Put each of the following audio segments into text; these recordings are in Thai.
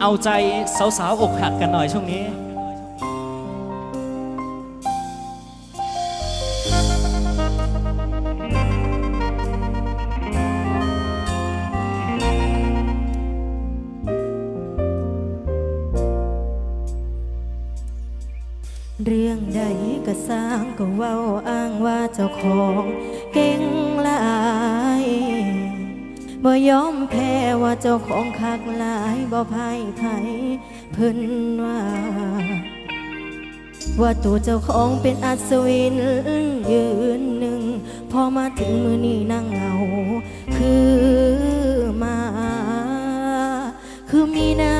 เอาใจสาวๆอกหักกันหน่อยช่วงนี้ เรื่องใดก็สร้างก็เว้าอ้างว่าเจ้าของเก่งลาย บ่ยอมแพ้ว่าเจ้าของคักหลายบ่พ่ายไผเพิ่นว่า ว่าตัวเจ้าของเป็นอัศวินยืนหนึ่ง พอมาถึงมือนี้นั่งเหงา คือมา คือมีนา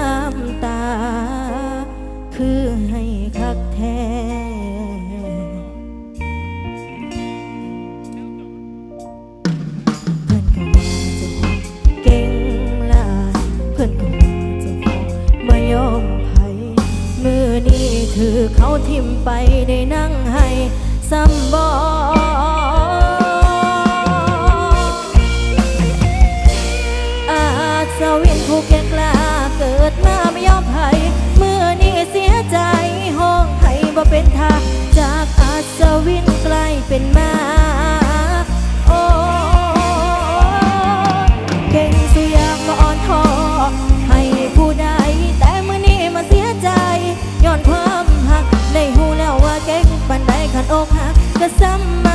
ถือเขาทิมไปได้นั่งให้ซ้ำบออาสวินผู้แก่กล้าเกิดมาไม่ยอมไผมือนี้เสียใจห้องไห้บ่เป็นทาจากอาสวินกลายเป็นมา หักก็ซ้ำม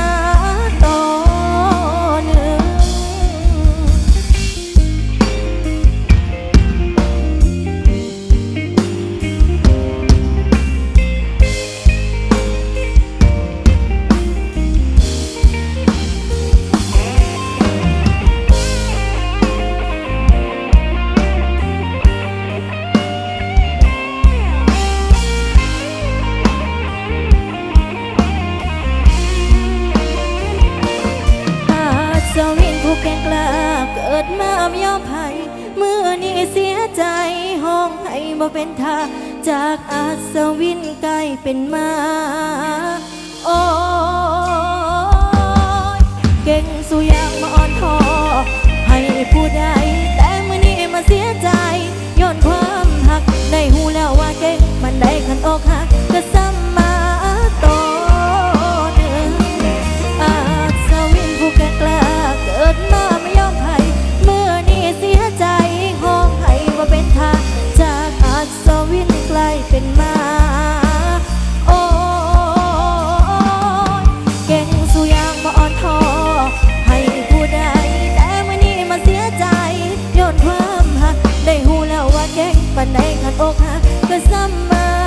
สวินผู้แก่งกล้าเกิดมาไม่ยอมภัยเมื่อนี้เสียใจห้องให้บ่เป็นทาจากอาสวินกลายเป็นมา ก็ซ้ำมา